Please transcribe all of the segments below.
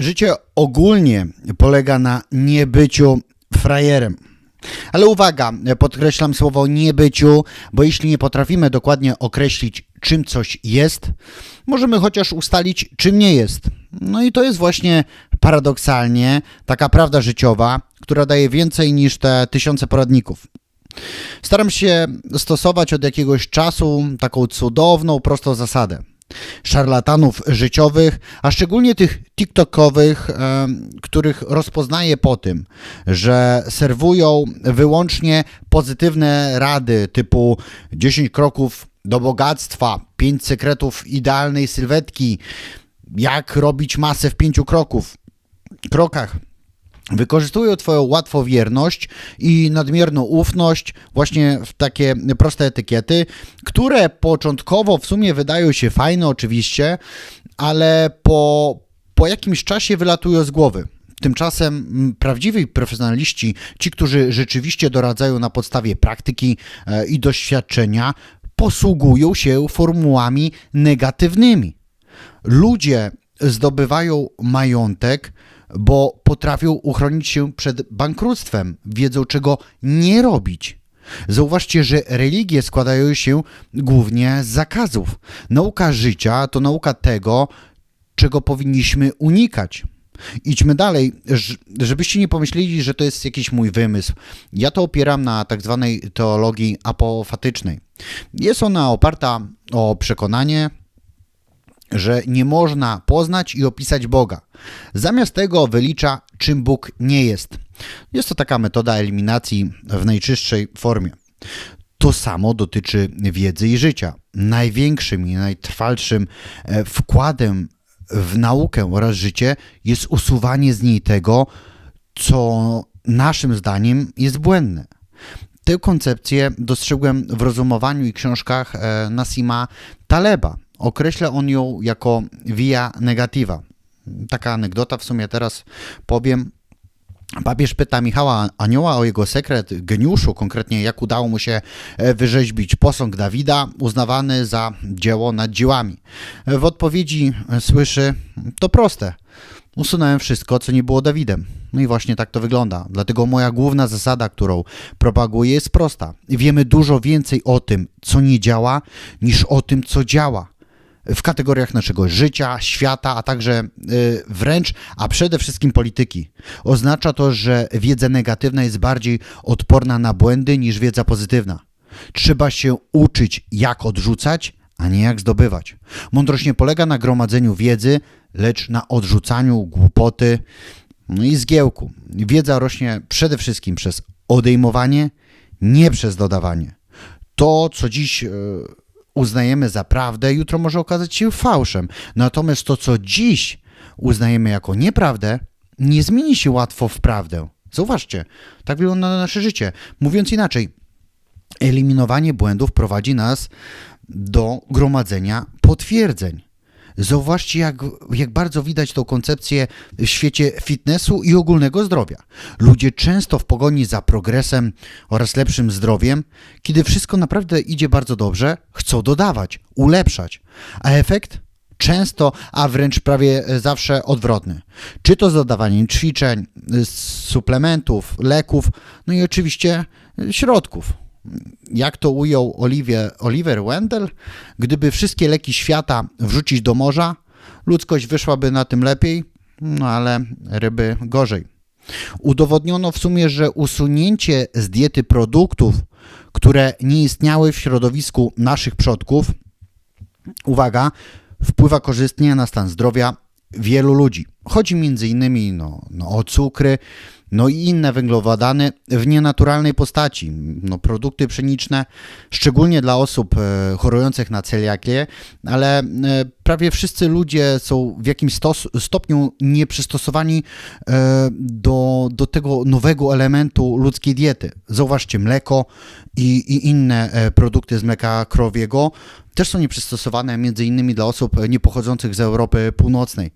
Życie ogólnie polega na niebyciu frajerem. Ale uwaga, podkreślam słowo niebyciu, bo jeśli nie potrafimy dokładnie określić, czym coś jest, możemy chociaż ustalić, czym nie jest. No i to jest właśnie paradoksalnie taka prawda życiowa, która daje więcej niż te tysiące poradników. Staram się stosować od jakiegoś czasu taką cudowną, prostą zasadę. Szarlatanów życiowych, a szczególnie tych TikTokowych, których rozpoznaję po tym, że serwują wyłącznie pozytywne rady typu 10 kroków do bogactwa, 5 sekretów idealnej sylwetki, jak robić masę w pięciu kroków, krokach. Wykorzystują Twoją łatwowierność i nadmierną ufność właśnie w takie proste etykiety, które początkowo w sumie wydają się fajne, oczywiście, ale po, po jakimś czasie wylatują z głowy. Tymczasem m, prawdziwi profesjonaliści, ci, którzy rzeczywiście doradzają na podstawie praktyki e, i doświadczenia, posługują się formułami negatywnymi. Ludzie zdobywają majątek, bo potrafią uchronić się przed bankructwem, wiedzą czego nie robić. Zauważcie, że religie składają się głównie z zakazów. Nauka życia to nauka tego, czego powinniśmy unikać. Idźmy dalej, żebyście nie pomyśleli, że to jest jakiś mój wymysł. Ja to opieram na tak zwanej teologii apofatycznej. Jest ona oparta o przekonanie, że nie można poznać i opisać Boga. Zamiast tego wylicza, czym Bóg nie jest. Jest to taka metoda eliminacji w najczystszej formie. To samo dotyczy wiedzy i życia. Największym i najtrwalszym e, wkładem w naukę oraz życie jest usuwanie z niej tego, co naszym zdaniem jest błędne. Tę koncepcję dostrzegłem w rozumowaniu i książkach e, Nasima Taleba. Określa on ją jako via negativa. Taka anegdota w sumie teraz powiem. Papież pyta Michała Anioła o jego sekret geniuszu, konkretnie jak udało mu się e, wyrzeźbić posąg Dawida, uznawany za dzieło nad dziełami. W odpowiedzi słyszy, to proste, usunąłem wszystko, co nie było Dawidem. No i właśnie tak to wygląda. Dlatego moja główna zasada, którą propaguję, jest prosta. Wiemy dużo więcej o tym, co nie działa, niż o tym, co działa w kategoriach naszego życia, świata, a także y, wręcz, a przede wszystkim polityki. Oznacza to, że wiedza negatywna jest bardziej odporna na błędy niż wiedza pozytywna. Trzeba się uczyć, jak odrzucać, a nie jak zdobywać. Mądrość nie polega na gromadzeniu wiedzy, lecz na odrzucaniu głupoty no i zgiełku. Wiedza rośnie przede wszystkim przez odejmowanie, nie przez dodawanie. To, co dziś y, uznajemy za prawdę, jutro może okazać się fałszem. Natomiast to, co dziś uznajemy jako nieprawdę, nie zmieni się łatwo w prawdę. Zauważcie, tak wygląda nasze życie. Mówiąc inaczej, eliminowanie błędów prowadzi nas do gromadzenia potwierdzeń. Zauważcie, jak, jak bardzo widać tą koncepcję w świecie fitnessu i ogólnego zdrowia. Ludzie często w pogoni za progresem oraz lepszym zdrowiem, kiedy wszystko naprawdę idzie bardzo dobrze, chcą dodawać, ulepszać, a efekt często, a wręcz prawie zawsze odwrotny. Czy to z dodawaniem ćwiczeń, suplementów, leków, no i oczywiście środków jak to ujął Oliver Wendell, gdyby wszystkie leki świata wrzucić do morza, ludzkość wyszłaby na tym lepiej, no ale ryby gorzej. Udowodniono w sumie, że usunięcie z diety produktów, które nie istniały w środowisku naszych przodków, uwaga, wpływa korzystnie na stan zdrowia wielu ludzi. Chodzi innymi no, no, o cukry, no i inne węglowodany w nienaturalnej postaci. No, produkty pszeniczne, szczególnie dla osób e, chorujących na celiakię, ale e, prawie wszyscy ludzie są w jakimś stopniu nieprzystosowani e, do, do tego nowego elementu ludzkiej diety. Zauważcie, mleko i, i inne produkty z mleka krowiego też są nieprzystosowane między innymi dla osób niepochodzących z Europy Północnej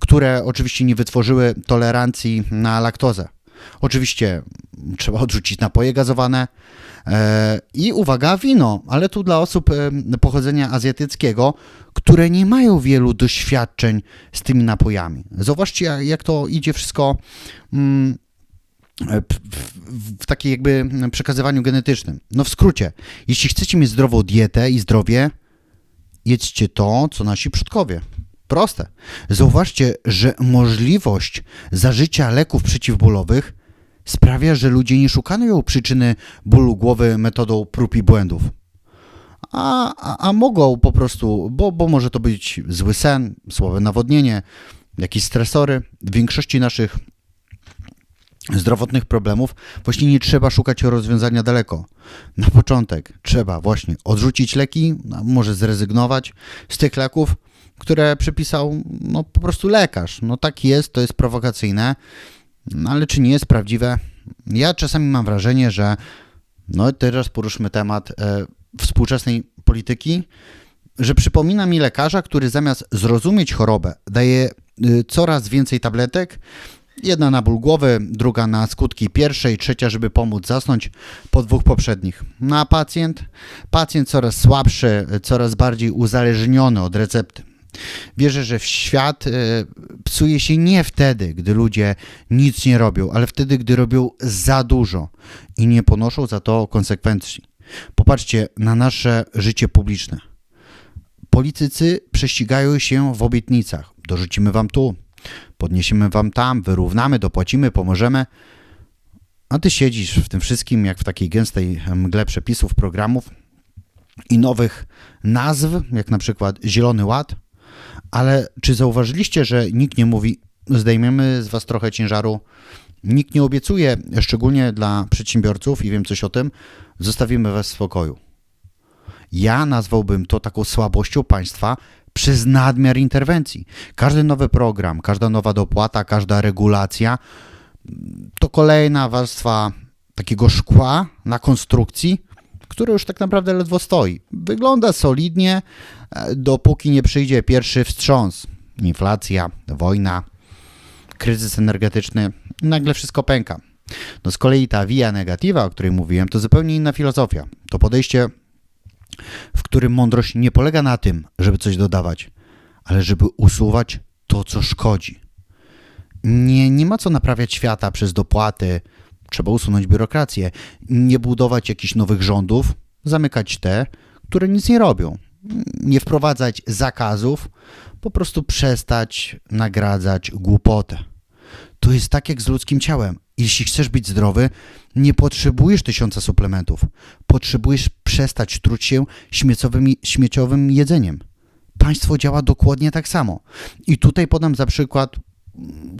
które oczywiście nie wytworzyły tolerancji na laktozę. Oczywiście trzeba odrzucić napoje gazowane e, i uwaga, wino, ale tu dla osób e, pochodzenia azjatyckiego, które nie mają wielu doświadczeń z tymi napojami. Zauważcie, jak, to idzie wszystko mm, e, w takiej jakby przekazywaniu genetycznym. No w skrócie, jeśli chcecie mieć zdrową dietę i zdrowie, jedzcie to, co nasi przodkowie. Proste. Zauważcie, że możliwość zażycia leków przeciwbólowych sprawia, że ludzie nie szukają przyczyny bólu głowy metodą prób i błędów. A, a, a mogą po prostu, bo, bo może to być zły sen, słabe nawodnienie, jakieś stresory. W większości naszych zdrowotnych problemów właśnie nie trzeba szukać rozwiązania daleko. Na początek trzeba właśnie odrzucić leki, a może zrezygnować z tych leków, które przypisał no, po prostu lekarz. No tak jest, to jest prowokacyjne, no, ale czy nie jest prawdziwe? Ja czasami mam wrażenie, że no teraz poruszmy temat e, współczesnej polityki, że przypomina mi lekarza, który zamiast zrozumieć chorobę, daje y, coraz więcej tabletek, Jedna na ból głowy, druga na skutki pierwszej, trzecia, żeby pomóc zasnąć po dwóch poprzednich. No a pacjent? Pacjent coraz słabszy, coraz bardziej uzależniony od recepty. Wierzę, że świat e, psuje się nie wtedy, gdy ludzie nic nie robią, ale wtedy, gdy robią za dużo i nie ponoszą za to konsekwencji. Popatrzcie na nasze życie publiczne. Politycy prześcigają się w obietnicach. Dorzucimy wam tu, podniesiemy wam tam, wyrównamy, dopłacimy, pomożemy. A ty siedzisz w tym wszystkim, jak w takiej gęstej mgle przepisów, programów i nowych nazw, jak na przykład Zielony Ład. Ale czy zauważyliście, że nikt nie mówi, zdejmiemy z was trochę ciężaru? Nikt nie obiecuje, szczególnie dla przedsiębiorców, i wiem coś o tym, zostawimy was w spokoju. Ja nazwałbym to taką słabością państwa, przez nadmiar interwencji. Każdy nowy program, każda nowa dopłata, każda regulacja to kolejna warstwa takiego szkła na konstrukcji, które już tak naprawdę ledwo stoi. Wygląda solidnie, e, dopóki nie przyjdzie pierwszy wstrząs. Inflacja, wojna, kryzys energetyczny, nagle wszystko pęka. No z kolei ta via negativa, o której mówiłem, to zupełnie inna filozofia. To podejście w którym mądrość nie polega na tym, żeby coś dodawać, ale żeby usuwać to, co szkodzi. Nie, nie ma co naprawiać świata przez dopłaty, trzeba usunąć biurokrację, nie budować jakichś nowych rządów, zamykać te, które nic nie robią, nie wprowadzać zakazów, po prostu przestać nagradzać głupotę. To jest tak jak z ludzkim ciałem. Jeśli chcesz być zdrowy, nie potrzebujesz tysiąca suplementów. Potrzebujesz przestać truć się śmieciowym, jedzeniem. Państwo działa dokładnie tak samo. I tutaj podam za przykład,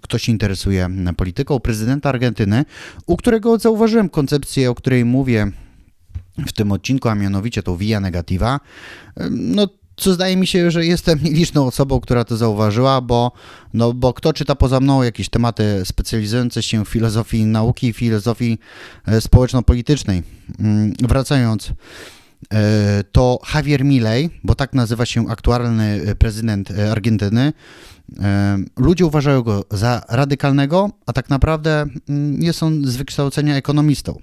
ktoś się interesuje polityką, prezydenta Argentyny, u którego zauważyłem koncepcję, o której mówię w tym odcinku, a mianowicie tą via negativa. No co zdaje mi się, że jestem nieliczną osobą, która to zauważyła, bo, no, bo kto czyta poza mną jakieś tematy specjalizujące się w filozofii nauki i filozofii e, społeczno-politycznej. Mm, wracając, to Javier Milei, bo tak nazywa się aktualny prezydent e, Argentyny, ludzie uważają go za radykalnego, a tak naprawdę mm, jest on z wykształcenia ekonomistą.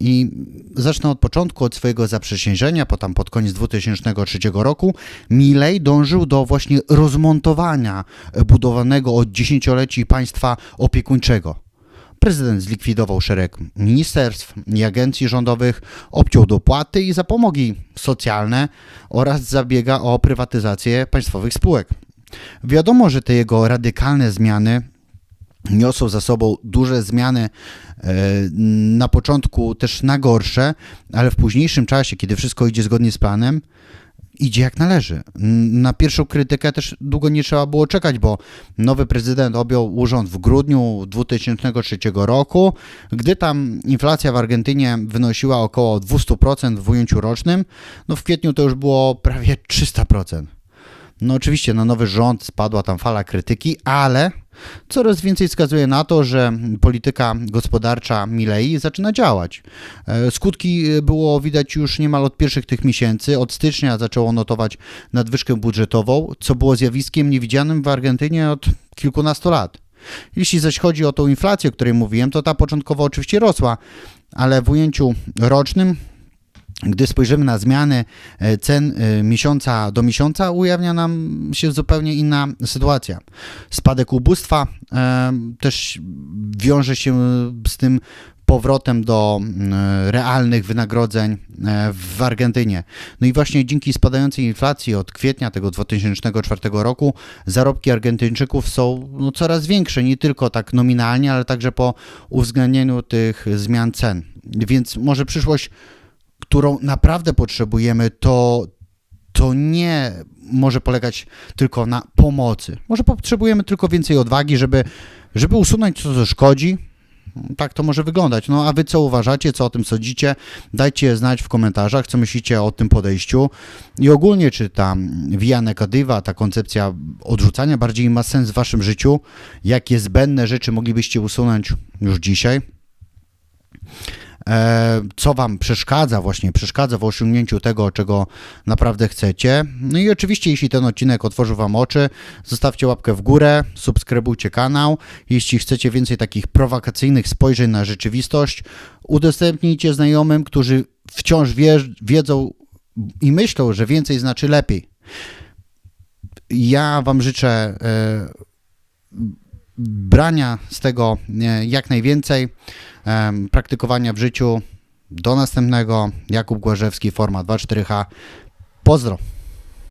I zacznę od początku, od swojego zaprzysiężenia, potem pod koniec 2003 roku. Milej dążył do właśnie rozmontowania budowanego od dziesięcioleci państwa opiekuńczego. Prezydent zlikwidował szereg ministerstw i agencji rządowych, obciął dopłaty i zapomogi socjalne oraz zabiega o prywatyzację państwowych spółek. Wiadomo, że te jego radykalne zmiany niosą za sobą duże zmiany e, na początku też na gorsze, ale w późniejszym czasie, kiedy wszystko idzie zgodnie z planem, idzie jak należy. Na pierwszą krytykę też długo nie trzeba było czekać, bo nowy prezydent objął urząd w grudniu 2003 roku, gdy tam inflacja w Argentynie wynosiła około 200% w ujęciu rocznym, no w kwietniu to już było prawie 300%. No oczywiście na nowy rząd spadła tam fala krytyki, ale Coraz więcej wskazuje na to, że polityka gospodarcza Milei zaczyna działać. E, skutki było widać już niemal od pierwszych tych miesięcy. Od stycznia zaczęło notować nadwyżkę budżetową, co było zjawiskiem niewidzianym w Argentynie od kilkunastu lat. Jeśli zaś chodzi o tą inflację, o której mówiłem, to ta początkowo oczywiście rosła, ale w ujęciu rocznym gdy spojrzymy na zmiany e, cen e, miesiąca do miesiąca, ujawnia nam się zupełnie inna sytuacja. Spadek ubóstwa e, też wiąże się z tym powrotem do mm, realnych wynagrodzeń w Argentynie. No i właśnie dzięki spadającej inflacji od kwietnia tego 2004 roku zarobki Argentyńczyków są no, coraz większe, nie tylko tak nominalnie, ale także po uwzględnieniu tych zmian cen. Więc może przyszłość którą naprawdę potrzebujemy, to, to nie może polegać tylko na pomocy. Może potrzebujemy tylko więcej odwagi, żeby, żeby usunąć to, co szkodzi. Tak to może wyglądać. No a wy co uważacie, co o tym sądzicie? Dajcie znać w komentarzach, co myślicie o tym podejściu. I ogólnie, czy ta via ta koncepcja odrzucania bardziej ma sens w waszym życiu? Jakie zbędne rzeczy moglibyście usunąć już dzisiaj? E, co Wam przeszkadza, właśnie przeszkadza w osiągnięciu tego, czego naprawdę chcecie. No i oczywiście, jeśli ten odcinek otworzył Wam oczy, zostawcie łapkę w górę, subskrybujcie kanał. Jeśli chcecie więcej takich prowokacyjnych spojrzeń na rzeczywistość, udostępnijcie znajomym, którzy wciąż wie, wiedzą i myślą, że więcej znaczy lepiej. Ja Wam życzę. E, brania z tego e, jak najwięcej, praktykowania w życiu. Do następnego. Jakub Głażewski, forma 24H. Pozdro.